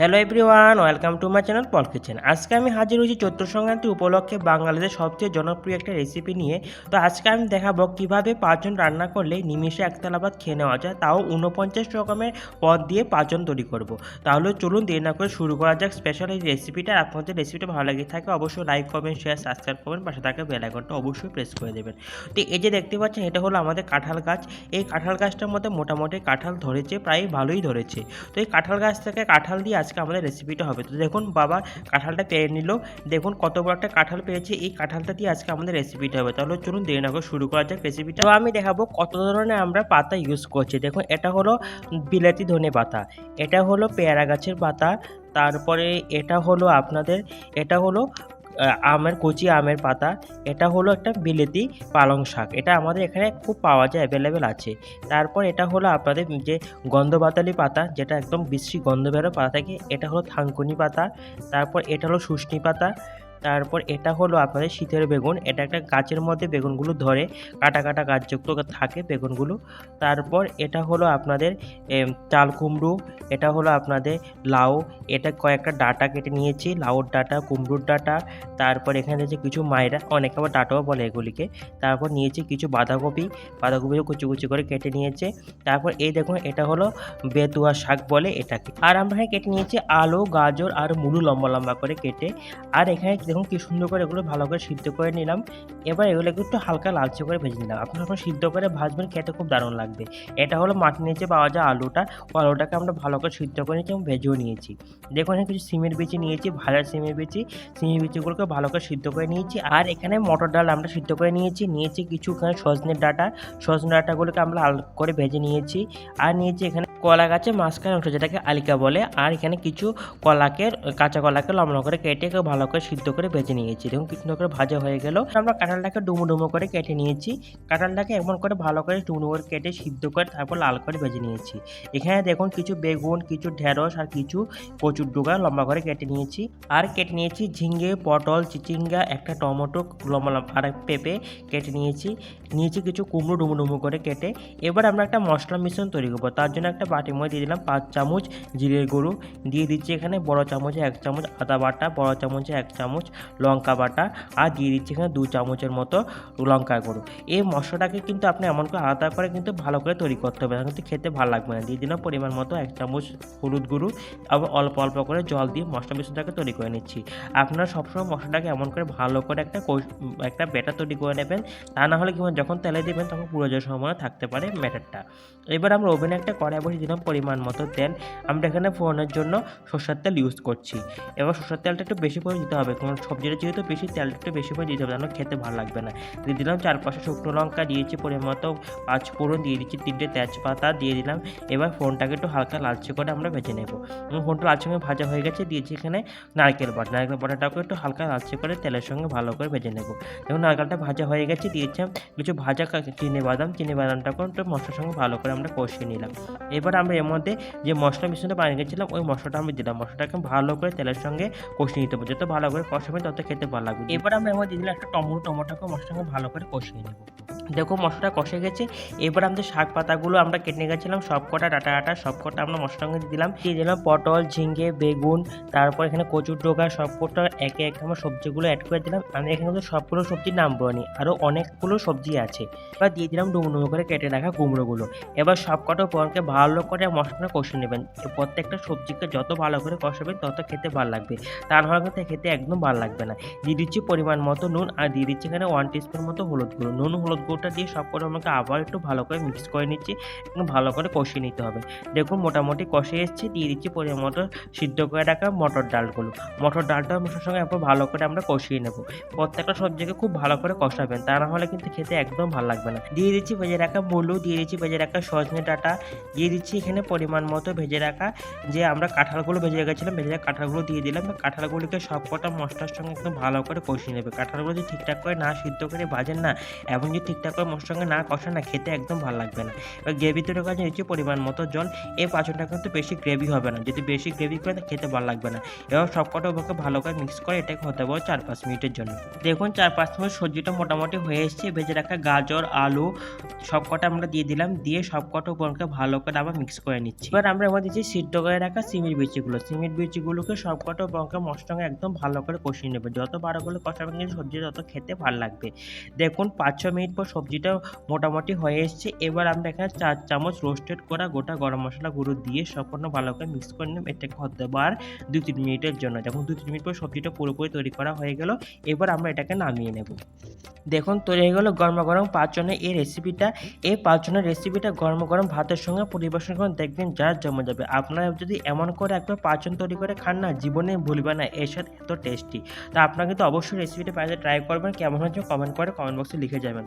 Hello everyone welcome to my channel Paul kitchen আজকে আমি হাজির হয়েছি চৈত্র সংক্রান্তি উপলক্ষে বাঙালিদের সবচেয়ে জনপ্রিয় একটা রেসিপি নিয়ে। তো আজকে আমি দেখাবো কীভাবে পাঁচজন রান্না করলে নিমিষে একতলা ভাত খেয়ে নেওয়া যায়, তাও উনপঞ্চাশ রকমের পদ দিয়ে পাঁচজন তৈরি করব। তাহলে চলুন দেরি না করে শুরু করা যাক স্পেশাল এই রেসিপিটা আপনাদের রেসিপিটা ভালো লাগে থাকে অবশ্যই লাইক করবেন শেয়ার সাবস্ক্রাইব করবেন। পাশে থাকা বেল আইকনটা অবশ্যই প্রেস করে দেবেন। তো এই যে দেখতে পাচ্ছেন, এটা হলো আমাদের কাঁঠাল গাছ। এই কাঁঠাল গাছটার মধ্যে মোটামুটি কাঁঠাল ধরেছে, প্রায় ভালোই ধরেছে। তো এই কাঁঠাল গাছ থেকে কাঁঠাল দিয়ে আজকে আমাদের রেসিপিটা হবে। তো দেখুন, বাবা কাঁঠালটা পেরে নিল। দেখুন, কত বড় একটা কাঁঠাল পেয়েছে। এই কাঁঠালটা দিয়ে আজকে আমাদের রেসিপিটা হবে। তাহলে চলুন দেরি না করে শুরু করা যাক রেসিপিটা তো আমি দেখাবো কত ধরনের আমরা পাতা ইউজ করছি। দেখুন, এটা হলো বিলাতি ধনে পাতা, এটা হলো পেয়ারা গাছের পাতা, তারপরে এটা হলো আপনাদের, এটা হলো আমের কচি, আমের পাতা, এটা হলো একটা বিলেতি পালং শাক। এটা আমাদের এখানে খুব পাওয়া যায় অ্যাভেলেবেল আছে। তারপর এটা হলো আপনাদের যে গন্ধবাতালি পাতা, যেটা একদম বিশ্রী গন্ধ বেরো পাতা থাকে, এটা হলো থানকুনি পাতা, তারপর এটা হলো শুষ্নি পাতা তারপর এটা হলো আপনাদের শীতের বেগুন। এটা একটা গাছের মধ্যে বেগুনগুলো ধরে কাটা কাটা গাছযুক্ত থাকে বেগুনগুলো। তারপর এটা হলো আপনাদের চাল কুমড়ো, এটা হলো আপনাদের লাউ। এটা কয়েকটা ডাটা কেটে নিয়েছি, লাউর ডাটা, কুমড়োর ডাটা। তারপর এখানে যে কিছু মায়েরা, অনেকে আবার ডাটাও বলে এগুলিকে। তারপর নিয়েছি কিছু বাঁধাকপি, বাঁধাকপিও কুচি কুচি করে কেটে নিয়েছে। তারপর এই দেখুন, এটা হলো বেতুয়া শাক বলে এটাকে। আর আমরা কেটে নিয়েছি আলু, গাজর আর মুলু লম্বা লম্বা করে কেটে। আর এখানে দেখুন কি সুন্দর করে এগুলো ভালো করে সিদ্ধ করে নিলাম। এবার এগুলোকে একটু হালকা লালচে করে ভেজে নিলাম। আপনারা যখন সিদ্ধ করে ভাজবেন খেতে খুব দারুণ লাগবে। এটা হলো মাটির নিচে পাওয়া যায় আলুটা আলুটাকে আমরা ভালো করে সিদ্ধ করে নিয়েছি এবং ভেজেও নিয়েছি। দেখুন এখানে কিছু সিমের বিচি নিয়েছি, ভাজা সিমের বিচি। সিমের বিচিগুলোকে ভালো করে সিদ্ধ করে নিয়েছি। আর এখানে মটর ডাল আমরা সিদ্ধ করে নিয়েছি। নিয়েছি কিছু এখানে সজনের ডাটা। সজনের ডাটাগুলোকে আমরা আল করে ভেজে নিয়েছি। আর নিয়েছি এখানে কলা গাছের মাঝখানে অংশ, যেটাকে আলিকা বলে। আর এখানে কিছু কলাকে, কাঁচা কলাকে লম্বা করে কেটে ভালো করে সিদ্ধ করে ভেজে নিয়েছি। দেখুন কিছু করে ভাজা হয়ে গেল। আমরা কাঁঠালটাকে ডুমো ডুমো করে কেটে নিয়েছি। কাঁঠালটাকে এমন করে ভালো করে ডুমো করে কেটে সিদ্ধ করে তারপর লাল করে ভেজে নিয়েছি। এখানে দেখুন কিছু বেগুন, কিছু ঢেঁড়স আর কিছু কচুর ডোগা লম্বা করে কেটে নিয়েছি। আর কেটে নিয়েছি ঝিঙ্গে পটল, চিচিঙ্গা, একটা টমেটো, লম্বা লম্বা আর পেঁপে কেটে নিয়েছি। নিয়েছি কিছু কুমড়ো ডুমো ডুমো করে কেটে। এবার আমরা একটা মশলা মিশ্রণ তৈরি করব। তার জন্য একটা বাটির মধ্যে দিয়ে দিলাম পাঁচ চামচ জিরের গুঁড়ো। দিয়ে দিচ্ছি এখানে বড় চামচে এক চামচ আদা বাটা, বড় চামচে এক চামচ লঙ্কা বাটা আর দিয়ে দিচ্ছি এখানে দু চামচের মতো লঙ্কা গুঁড়ো। এই মশলাটাকে কিন্তু আপনি এমন করে আলাদা করে কিন্তু ভালো করে তৈরি করতে হবে। কিন্তু খেতে ভালো লাগবে না। দিয়ে দিলাম পরিমাণ মতো এক চামচ হলুদ গুঁড়ো। আবার অল্প অল্প করে জল দিয়ে মশলা মিশ্রণটাকে তৈরি করে নিচ্ছি। আপনারা সবসময় মশলাটাকে এমন করে ভালো করে একটা একটা ব্যাটার তৈরি করে নেবেন। তা না হলে কি যখন তেলে দিবেন তখন পুরো যাওয়ার সময় থাকতে পারে ব্যাটারটা। এবার আমরা ওভেনে একটা কড়াই বসিয়ে দিলাম পরিমাণ মতো তেল। আমরা এখানে ফোড়নের জন্য সর্ষের তেল ইউজ করছি। এবার সর্ষের তেলটা একটু বেশি করে দিতে হবে। কারণ সবজিটা যেহেতু বেশি তেলটা একটু বেশি করে দিতে হবে যেন খেতে ভালো লাগবে না। দিয়ে দিলাম চার পাঁচটা শুকনো লঙ্কা দিয়েছি, পরিমাণ মতো পাঁচ ফোড়ন দিয়ে দিচ্ছি, তিনটে তেজপাতা দিয়ে দিলাম। এবার ফোনটাকে একটু হালকা লালচে করে আমরা ভেজে নেব। এবং ফোনটা লালচে করে ভাজা হয়ে গেছে, দিয়েছি এখানে নারকেল বাটা। নারকেল বাটাটাকে একটু হালকা লালচে করে তেলের সঙ্গে ভালো করে ভেজে নেব। এবং নারকেলটা ভাজা হয়ে গেছে দিয়েছিলাম কিছু ভাজা চিনি বাদাম। চিনি বাদামটাকে একটু মশলার সঙ্গে ভালো করে আমরা কষিয়ে নিলাম। এবার আমরা এর মধ্যে যে মশলা মিশ্রণটা বানিয়ে গেছিলাম ওই মশলাটা আমি দিলাম। মশলাটাকে ভালো করে তেলের সঙ্গে কষিয়ে নিতে হবে। যত ভালো করে কষাবেন তত খেতে ভালো লাগবে। এবার আমরা মধ্যে দিয়ে দিলাম একটা টমেটো, টমেটোকে সঙ্গে ভালো করে কষিয়ে নেব। দেখো মশলাটা কষে গেছে। এবার আমাদের শাক পাতাগুলো আমরা কেটে গেছিলাম সব কটা ডাটা ডাটা সব কটা আমরা মশলার দিয়ে দিলাম। দিয়ে দিলাম পটল ঝিঙ্গে বেগুন, তারপর এখানে কচুর ডোকা সব কটা একে একে আমরা সবজিগুলো অ্যাড করে দিলাম। আমি এখানে কিন্তু সবগুলো সবজির নাম বলিনি আরও অনেকগুলো সবজি আছে। এবার দিয়ে দিলাম ডুমো ডুমো করে কেটে রাখা কুমড়োগুলো। এবার সব কটা পরকে ভালো করে মশলাটা কষে নেবেন। প্রত্যেকটা সবজিকে যত ভালো করে কষাবেন তত খেতে ভালো লাগবে। তা নাহলে কিন্তু খেতে একদম ভালো লাগবে না। দিয়ে দিচ্ছি পরিমাণ মতো নুন, আর দিয়ে দিচ্ছি এখানে ওয়ান টিস্পুন মতো হলুদ গুঁড়ো। নুন, হলুদ গুঁড়োটা দিয়ে সব করে আমাকে আবার একটু ভালো করে মিক্স করে নিচ্ছি এবং ভালো করে কষিয়ে নিতে হবে। দেখুন মোটামুটি কষে এসেছি, দিয়ে দিচ্ছি পরিমাণ মতো সিদ্ধ করে রাখা মটর ডালগুলো। মটর ডালটা মশলার সঙ্গে একবার ভালো করে আমরা কষিয়ে নেব। প্রত্যেকটা সবজিকে খুব ভালো করে কষাবেন, তা না হলে কিন্তু খেতে একদম ভালো লাগবে না। দিয়ে দিচ্ছি ভেজে রাখা মুলু, দিয়ে দিচ্ছি ভেজে রাখা সজনে ডাঁটা, দিয়ে দিচ্ছি এখানে পরিমাণ মতো ভেজে রাখা যে আমরা কাঁঠালগুলো ভেজে রেখেছিলাম, ভেজে রাখা কাঁঠালগুলো দিয়ে দিলাম। কাঁঠালগুলোকে সব কটা মশলার সঙ্গে একদম ভালো করে কষিয়ে নেবে। কাঁঠালগুলো যদি ঠিকঠাক করে না সিদ্ধ করে ভাজেন না এবং যদি ঠিকঠাক করে মশলার সঙ্গে না কষা না খেতে একদম ভালো লাগবে না। এবার গ্রেভি তৈরি করার জন্য পরিমাণ মতো জল। এই পাঁচনটা কিন্তু বেশি গ্রেভি হবে না। যদি বেশি গ্রেভি করে খেতে ভালো লাগবে না। এবার সব কটা ওকে ভালো করে মিক্স করে এটাকে হতে পারব চার পাঁচ মিনিটের জন্য। দেখুন, চার পাঁচ মিনিট সবজিটা মোটামুটি হয়ে এসেছে। ভেজে রাখা গাজর, আলু সব কটা আমরা দিয়ে দিলাম। দিয়ে সব কটা উপরকে ভালো করে আবার মিক্স করে নিচ্ছি। এবার আমরা এবার দিচ্ছি সিদ্ধ করে রাখা সিমের বিচিগুলো সিমের বিচিগুলোকে সব কটা উপরকে সঙ্গে একদম ভালো করে কষিয়ে নেবে। যত বারো করে কিন্তু সবজি, তত খেতে ভালো লাগবে। দেখুন, পাঁচ ছ মিনিট পর সবজিটা মোটামুটি হয়ে এসেছে। এবার আমরা এখানে চার চামচ রোস্টেড করা গোটা গরম মশলা গুঁড়ো দিয়ে সম্পূর্ণ ভালো করে মিক্স করে নিলাম। এটাকে হতে বার দুই তিন মিনিটের জন্য। যখন দুই তিন মিনিট পর সবজিটা পুরোপুরি তৈরি করা হয়ে গেল। এবার আমরা এটাকে নামিয়ে নেব। দেখুন, তৈরি হয়ে গেলো গরম গরম পাঁচজনের এই রেসিপিটা এই পাঁচজনের রেসিপিটা গরম গরম ভাতের সঙ্গে পরিবেশন করুন। দেখবেন যা জমে যাবে। আপনারা যদি এমন করে একবার পাঁচজন তৈরি করে খান না, জীবনে ভুলবে না। এর সাথে এত টেস্টি তা আপনারা কিন্তু অবশ্যই রেসিপিটা বাড়িতে ট্রাই করবেন। কেমন হচ্ছে কমেন্ট করে কমেন্ট বক্সে লিখে যাবেন।